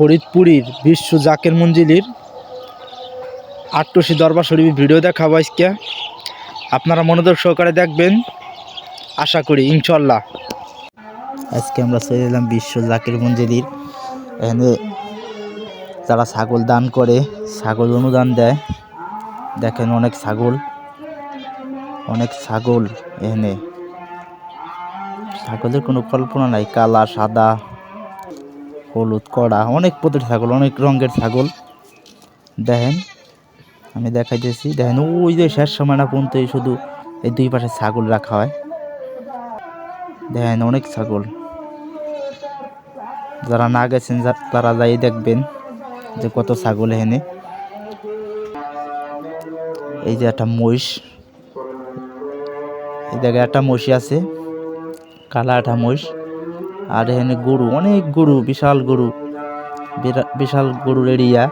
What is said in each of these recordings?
ফরিদপুরীর বিশ্ব জাকের মঞ্জিলির আটটুসি দরবার শরীফ ভিডিও দেখাবো আজকে। আপনারা মনোযোগ সহকারে দেখবেন। আশা করি ইনশাল্লাহ আজকে আমরা চলে এলাম বিশ্ব জাকির মঞ্জিলির। এখানে যারা ছাগল দান করে, ছাগল অনুদান দেয়, দেখেন অনেক ছাগল। অনেক ছাগল এখানে। ছাগলের কোনো কল্পনা নাই, কালা, সাদা হলুদ, কড়া, অনেক পদের ছাগল, অনেক রঙের ছাগল। দেখেন, আমি দেখাই দেখাইতেছি। দেখেন, ওই যে শেষ সময় না পর্যন্ত শুধু এই দুই পাশে ছাগল রাখা হয়। দেখেন, অনেক ছাগল। যারা না গেছেন তারা যাই দেখবেন যে কত ছাগল এখানে। এই যে একটা মহিষ। এই জায়গায় একটা মহিষ আছে। কালা একটা মহিষ। আর এখানে গরু, অনেক গরু, বিশাল গরু বিশাল গরুর এরিয়া।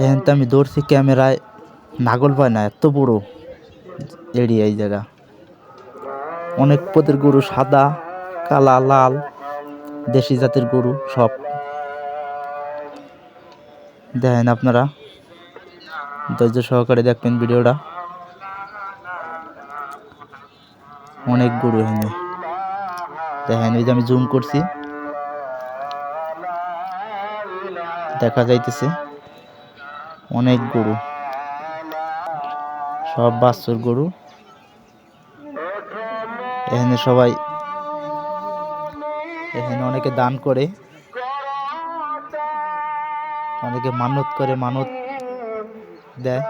এখানে তো আমি দৌড়ছি ক্যামেরায়, নাগল পায় না, এত বড় এরিয়া এই জায়গা। অনেক পদের গরু, সাদা, কালা, লাল, দেশি জাতের গরু, সব। দেখেন আপনারা, ধৈর্য সহকারে দেখবেন ভিডিওটা। অনেক গরু এখানে। দেখেন এই যে আমি জুম করছি। দেখা যাইতেছে অনেক গরু। সব বাছুর গরু। এখানে সবাই এখানে অনেকে দান করে, অনেকে মানত করে, মানত দেয়।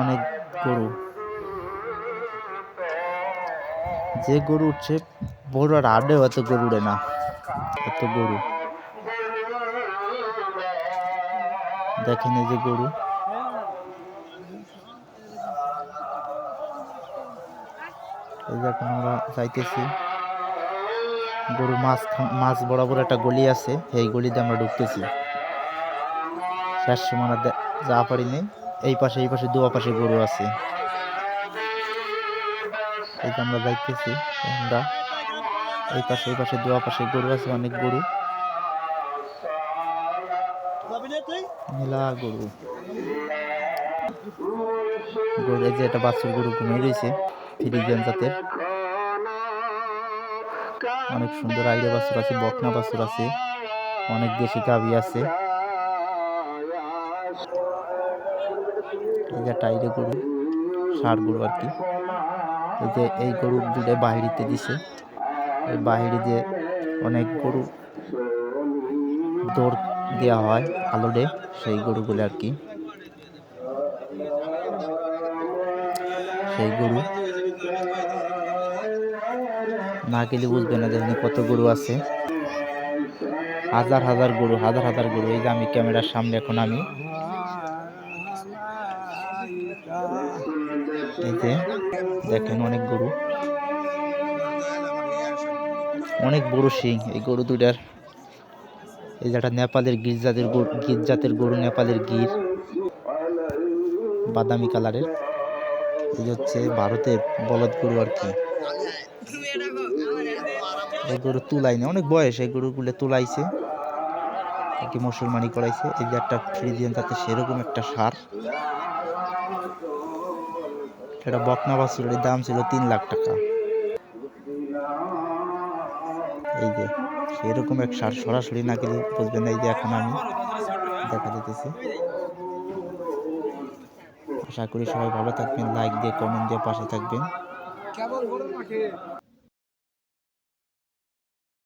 অনেক গরু। যে গরু উঠছে, বড় আর আডেও এত গরু উড়ে না। এত গরু। দেখেন এই যে গরু। এই যে এখন আমরা যাইতেছি। গরু মাছ মাছ বরাবর একটা গলি আছে এই গলিতে আমরা ঢুকতেছি। শেষ সময় যা পারিনি। এই পাশে এই পাশে দু পাশে গরু আছে। এই যে আমরা যাইতেছি, আমরা এই পাশে এই পাশে দু পাশে গরু আছে, অনেক গরু। মেলা গরু। গরু, এই যে একটা বাছুর গরু ঘুমিয়ে রয়েছে ফিরিজিয়ান জাতের। অনেক সুন্দর আইডিয়া বাছুর আছে, বকনা বাছুর আছে, অনেক দেশি গাভি আছে। এই যে আইডিয়া গরু ষাট গরু আর কি। যে এই গরু দুটো বাহিরিতে দিছে। এই বাহিরে যে অনেক গরু দৌড় দেওয়া হয় আলোডে সেই গরুগুলো আর কি। সেই গরু। না গেলে বুঝবে না যেখানে কত গরু আছে। হাজার হাজার গরু, হাজার হাজার গরু। এই যে আমি ক্যামেরার সামনে এখন আমি। এই যে দেখেন অনেক গরু। অনেক বড় শিং, এই গরু দুটার এই যে একটা নেপালের গির জাতের গরু নেপালের গির। বাদামি কালারের। এই হচ্ছে ভারতের বলদ গরু আর কি। এই গরু তুলাই না অনেক বয়স এই গরুগুলো তুলাইছে। মুসলমানি করাইছে। এই যে একটা ফ্রিজিয়ান তাতে সেরকম একটা সার। এটা বকনা বাছুরের দাম ছিল তিন লাখ টাকা। এই যে এরকম এক সার সরাসরি না গেলে বুঝবেন এই যে এখন আমি দেখা দিতেছি আশা করি সবাই ভালো থাকবেন লাইক দিয়ে কমেন্ট দিয়ে পাশে থাকবেন।